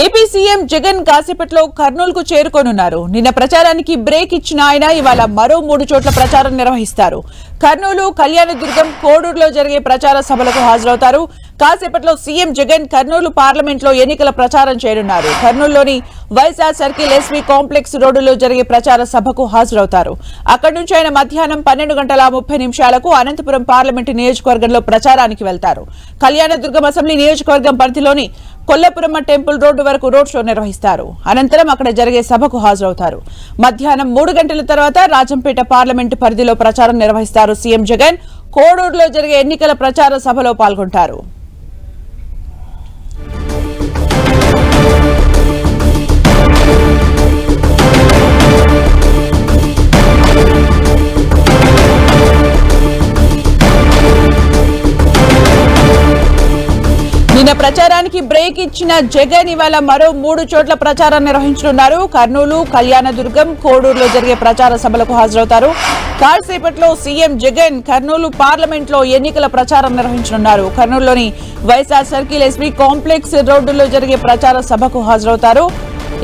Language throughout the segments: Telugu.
ఏపీ సీఎం జగన్ కాసేపట్లో కర్నూలుకు చేరుకోనున్నారు. నిన్న ప్రచారానికి బ్రేక్ ఇచ్చిన ఆయన ఇవాళ మరో మూడు చోట్ల ప్రచారం నిర్వహిస్తారు. కర్నూలు కళ్యాణదుర్గం కోడూరులో జరిగే ప్రచార సభలకు హాజరవుతారు. కాసేపట్లో సీఎం జగన్ కర్నూలు పార్లమెంట్లో ఎన్నికల ప్రచారం చేయనున్నారు. కర్నూలులోని వైజాగ్ సర్కిల్ ఎస్వీ కాంప్లెక్స్ రోడ్డులో జరిగే ప్రచార సభకు హాజరవుతారు. అక్కడి నుంచి ఆయన మధ్యాహ్నం పన్నెండు గంటల ముప్పై నిమిషాలకు అనంతపురం పార్లమెంటు నియోజకవర్గంలో ప్రచారానికి వెళ్తారు. కళ్యాణదుర్గం అసెంబ్లీ నియోజకవర్గం పరిధిలోని కొల్లపురమ్మ టెంపుల్ రోడ్డు వరకు రోడ్ షో నిర్వహిస్తారు. అనంతరం అక్కడ జరిగే సభకు హాజరవుతారు. మధ్యాహ్నం మూడు గంటల తర్వాత రాజంపేట పార్లమెంటు పరిధిలో ప్రచారం నిర్వహిస్తారు సీఎం జగన్. కోడూరులో జరిగే ఎన్నికల ప్రచార సభలో పాల్గొంటారు. నిన్న ప్రచారానికి బ్రేక్ ఇచ్చిన జగన్ ఇవాళ మరో మూడు చోట్ల ప్రచారం నిర్వహించనున్నారు. కర్నూలు కళ్యాణదుర్గం కోడూరులో జరిగే ప్రచార సభలకు హాజరవుతారు. కాసేపట్లో సీఎం జగన్ కర్నూలు పార్లమెంట్లో ఎన్నికల ప్రచారం నిర్వహించనున్నారు. కర్నూలులోని వైఎస్ఆర్ సర్కిల్ ఎస్పీ కాంప్లెక్స్ రోడ్డులో జరిగే ప్రచార సభకు హాజరవుతారు.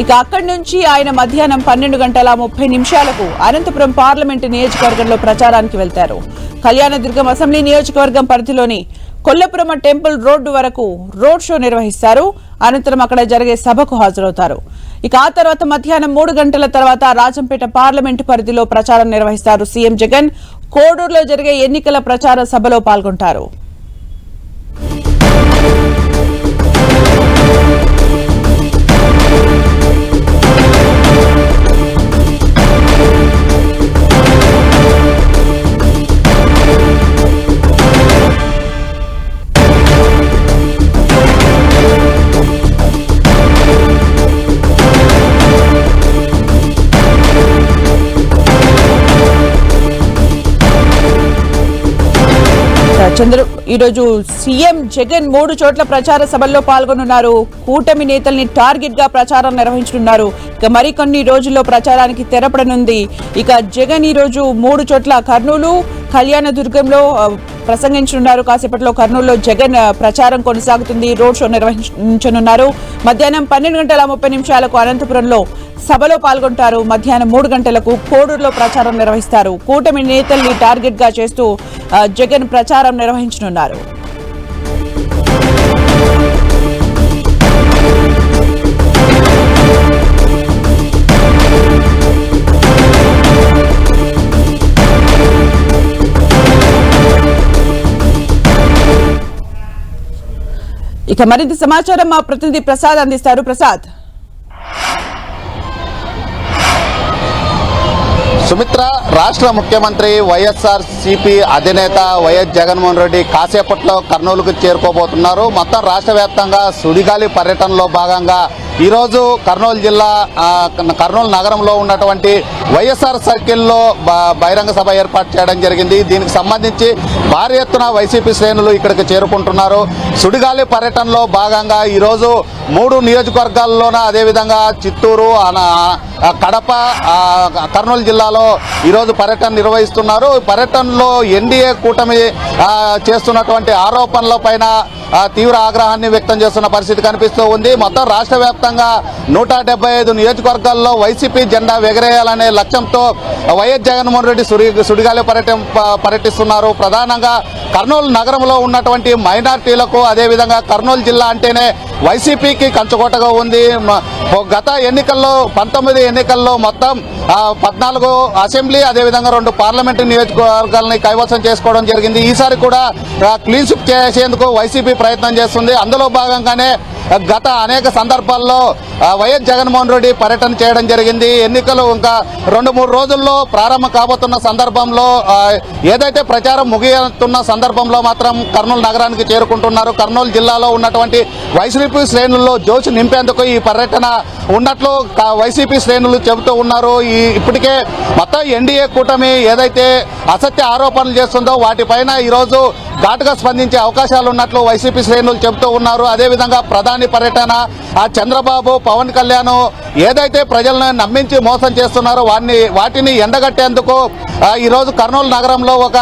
ఇక అక్కడి నుంచి ఆయన మధ్యాహ్నం పన్నెండు గంటల ముప్పై నిమిషాలకు అనంతపురం పార్లమెంటు నియోజకవర్గంలో ప్రచారానికి వెళ్తారు. కళ్యాణదుర్గం అసెంబ్లీ నియోజకవర్గం పరిధిలోని కొల్లపురమ టెంపుల్ రోడ్డు వరకు రోడ్ షో నిర్వహిస్తారు. అనంతరం అక్కడ జరిగే సభకు హాజరవుతారు. ఇక ఆ తర్వాత మధ్యాహ్నం మూడు గంటల తర్వాత రాజంపేట పార్లమెంటు పరిధిలో ప్రచారం నిర్వహిస్తారు సీఎం జగన్. కోడూరులో జరిగే ఎన్నికల ప్రచార సభలో పాల్గొంటారు. చంద్ర ఈరోజు సీఎం జగన్ మూడు చోట్ల ప్రచార సభల్లో పాల్గొనున్నారు. కూటమి నేతల్ని టార్గెట్గా ప్రచారం నిర్వహించనున్నారు. ఇక మరికొన్ని రోజుల్లో ప్రచారానికి తెరపడనుంది. ఇక జగన్ ఈ రోజు మూడు చోట్ల కర్నూలు కళ్యాణదుర్గంలో ఆ, ప్రసంగించనున్నారు. కాసేపట్లో కర్నూలులో జగన్ ప్రచారం కొనసాగుతుంది. రోడ్ షో నిర్వహించనున్నారు. మధ్యాహ్నం పన్నెండు గంటల ముప్పై నిమిషాలకు అనంతపురంలో సభలో పాల్గొంటారు. మధ్యాహ్నం మూడు గంటలకు కోడూరులో ప్రచారం నిర్వహిస్తారు. కూటమి నేతల్ని టార్గెట్గా చేస్తూ జగన్ ప్రచారం నిర్వహించనున్నారు. ఇక మరింత సమాచారం మా ప్రతినిధి ప్రసాద్ అందిస్తారు. ప్రసాద్. సుమిత్ర రాష్ట్ర ముఖ్యమంత్రి వైఎస్ఆర్ సిపి అధినేత వైఎస్ జగన్మోహన్ రెడ్డి కాసేపట్లో కర్నూలుకు చేరుకోబోతున్నారు. మొత్తం రాష్ట్ర వ్యాప్తంగా సుడిగాలి పర్యటనలో భాగంగా ఈరోజు కర్నూలు జిల్లా కర్నూలు నగరంలో ఉన్నటువంటి వైఎస్ఆర్ సర్కిల్లో బ- బహిరంగ సభ ఏర్పాటు చేయడం జరిగింది. దీనికి సంబంధించి భారీ ఎత్తున వైసీపీ శ్రేణులు ఇక్కడికి చేరుకుంటున్నారు. సుడిగాలి పర్యటనలో భాగంగా ఈరోజు మూడు నియోజకవర్గాల్లోన అదేవిధంగా చిత్తూరు అన- కడప కర్నూలు జిల్లాలో ఈరోజు పర్యటన నిర్వహిస్తున్నారు. పర్యటనలో ఎన్డీఏ కూటమి చేస్తున్నటువంటి ఆరోపణల పైన తీవ్ర ఆగ్రహాన్ని వ్యక్తం చేస్తున్న పరిస్థితి కనిపిస్తూ ఉంది. మొత్తం రాష్ట్ర వ్యాప్తంగా నూట ఐదు నియోజకవర్గాల్లో వైసీపీ జెండా ఎగరేయాలనే లక్ష్యంతో వైఎస్ జగన్మోహన్ రెడ్డి సుడి సుడిగాలి పర్యటన ప- పర్యటిస్తున్నారు. ప్రధానంగా కర్నూలు నగరంలో ఉన్నటువంటి మైనార్టీలకు అదేవిధంగా కర్నూలు జిల్లా అంటేనే వైసీపీకి కంచుకోటగా ఉంది. గత ఎన్నికల్లో పంతొమ్మిది ఎన్నికల్లో మొత్తం పద్నాలుగు అసెంబ్లీ అదేవిధంగా రెండు పార్లమెంటు నియోజకవర్గాలని కైవసం చేసుకోవడం జరిగింది. ఈసారి కూడా క్లీన్ స్విప్ చేసేందుకు వైసీపీ ప్రయత్నం చేస్తుంది. అందులో భాగంగానే గత అనేక సందర్భాల్లో వైఎస్ జగన్మోహన్ రెడ్డి పర్యటన చేయడం జరిగింది. ఎన్నికలు ఇంకా రెండు మూడు రోజుల్లో ప్రారంభం కాబోతున్న సందర్భంలో ఏదైతే ప్రచారం ముగియతున్న సందర్భంలో మాత్రం కర్నూలు నగరానికి చేరుకుంటున్నారు. కర్నూలు జిల్లాలో ఉన్నటువంటి వైసీపీ శ్రేణుల్లో జోష్ నింపేందుకు ఈ పర్యటన ఉన్నట్లు వైసీపీ శ్రేణులు చెబుతూ ఉన్నారు. ఈ ఇప్పటికే మొత్తం ఎన్డీఏ కూటమి ఏదైతే అసత్య ఆరోపణలు చేస్తుందో వాటిపైన ఈరోజు ఘాటుగా స్పందించే అవకాశాలు ఉన్నట్లు వైసీపీ శ్రేణులు చెబుతూ ఉన్నారు. అదేవిధంగా ప్రధాని పర్యటన ఆ చంద్రబాబు పవన్ కళ్యాణ్ ఏదైతే ప్రజలను నమ్మించి మోసం చేస్తున్నారో వాటిని వాటిని ఎండగట్టేందుకు ఈరోజు కర్నూలు నగరంలో ఒక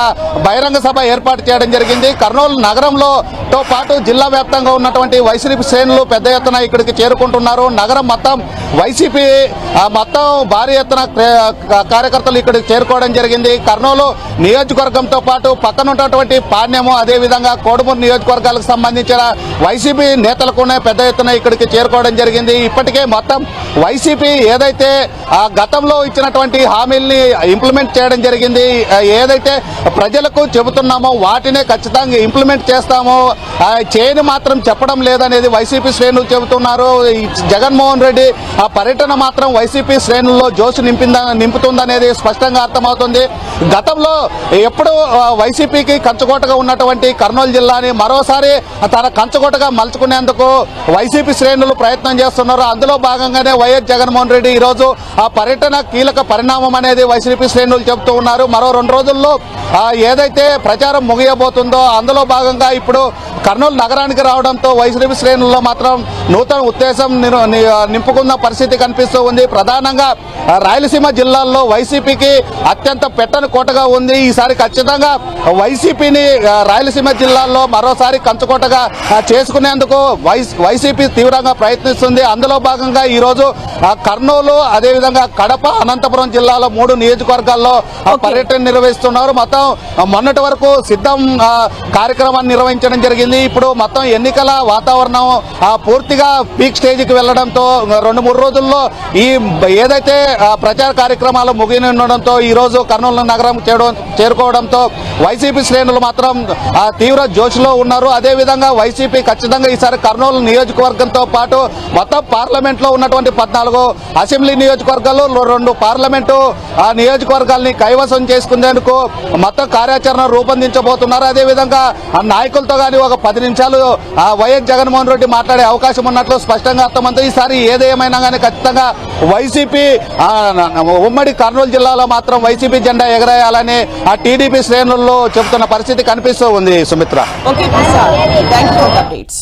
బహిరంగ సభ ఏర్పాటు చేయడం జరిగింది. కర్నూలు నగరంలో తో పాటు జిల్లా వ్యాప్తంగా ఉన్నటువంటి వైసీపీ శ్రేణులు పెద్ద ఎత్తున ఇక్కడికి చేరుకుంటున్నారు. నగరం మొత్తం వైసీపీ మొత్తం భారీ ఎత్తున కార్యకర్తలు ఇక్కడికి చేరుకోవడం జరిగింది. కర్నూలు నియోజకవర్గంతో పాటు పక్కన ఉన్నటువంటి చేస్తున్నాము అదేవిధంగా కోడుమూరు నియోజకవర్గాలకు సంబంధించిన వైసీపీ నేతలు కూడా పెద్ద ఎత్తున ఇక్కడికి చేరుకోవడం జరిగింది. ఇప్పటికే మొత్తం వైసీపీ ఏదైతే ఆ గతంలో ఇచ్చినటువంటి హామీల్ని ఇంప్లిమెంట్ చేయడం జరిగింది ఏదైతే ప్రజలకు చెబుతున్నామో వాటినే ఖచ్చితంగా ఇంప్లిమెంట్ చేస్తామో చేయని మాత్రం చెప్పడం లేదనేది వైసీపీ శ్రేణులు చెబుతున్నారు. జగన్మోహన్ రెడ్డి ఆ పర్యటన మాత్రం వైసీపీ శ్రేణుల్లో జోషు నింపింద నింపుతుందనేది స్పష్టంగా అర్థమవుతుంది. గతంలో ఎప్పుడు వైసీపీకి కంచుకోటగా ఉన్న ఉన్నటువంటి కర్నూలు జిల్లాని మరోసారి తన కంచగొట్టగా మలుచుకునేందుకు వైసీపీ శ్రేణులు ప్రయత్నం చేస్తున్నారు. అందులో భాగంగానే వైఎస్ జగన్మోహన్ రెడ్డి ఈ రోజు ఆ పర్యటన కీలక పరిణామం అనేది వైసీపీ శ్రేణులు చెబుతూ ఉన్నారు. మరో రెండు రోజుల్లో ఏదైతే ప్రచారం ముగియబోతుందో అందులో భాగంగా ఇప్పుడు కర్నూలు నగరానికి రావడంతో వైసీపీ శ్రేణుల్లో మాత్రం నూతన ఉత్తేజం ని- నింపుకున్న పరిస్థితి కనిపిస్తూ ఉంది. ప్రధానంగా రాయలసీమ జిల్లాల్లో వైసీపీకి అత్యంత పెట్టని కోటగా ఉంది. ఈసారి ఖచ్చితంగా వైసీపీని రాయలసీమ జిల్లాల్లో మరోసారి కంచుకోటగా చేసుకునేందుకు వైస్- వైసీపీ తీవ్రంగా ప్రయత్నిస్తుంది. అందులో భాగంగా ఈ రోజు ఆ, కర్నూలు అదేవిధంగా కడప అనంతపురం జిల్లాలో మూడు నియోజకవర్గాల్లో. పర్యటన నిర్వహిస్తున్నారు. మొత్తం మొన్నటి వరకు సిద్ధం కార్యక్రమాన్ని నిర్వహించడం జరిగింది. ఇప్పుడు మొత్తం ఎన్నికల వాతావరణం పూర్తిగా పీక్ స్టేజ్కి వెళ్ళడంతో రెండు మూడు రోజుల్లో ఈ ఏదైతే ప్రచార కార్యక్రమాలు ముగినుండడంతో ఈ రోజు కర్నూలు నగరం చేరుకోవడంతో వైసీపీ శ్రేణులు మాత్రం ఆ, తీవ్ర జోష్లో ఉన్నారు. అదేవిధంగా వైసీపీ ఖచ్చితంగా ఈసారి కర్నూలు నియోజకవర్గంతో పాటు మొత్తం పార్లమెంట్లో ఉన్నటువంటి పద్నాలుగు అసెంబ్లీ నియోజకవర్గాలు రెండు పార్లమెంటు ఆ నియోజకవర్గాల్ని కైవసం చేసుకునేందుకు మొత్తం కార్యాచరణ రూపొందించబోతున్నారు. అదేవిధంగా ఆ నాయకులతో కానీ ఒక పది నిమిషాలు ఆ వైఎస్ జగన్మోహన్ రెడ్డి మాట్లాడే అవకాశం ఉన్నట్లు స్పష్టంగా అర్థమంతా ఈసారి ఏదేమైనా కానీ ఖచ్చితంగా వైసీపీ ఉమ్మడి కర్నూలు జిల్లాలో మాత్రం వైసీపీ జెండా ఎగరేయాలని ఆ టీడీపీ శ్రేణుల్లో చెబుతున్న పరిస్థితి కనిపిస్తుంది. కనిపిస్తూ ఉంది Sumitra okay Prasad thank you for updates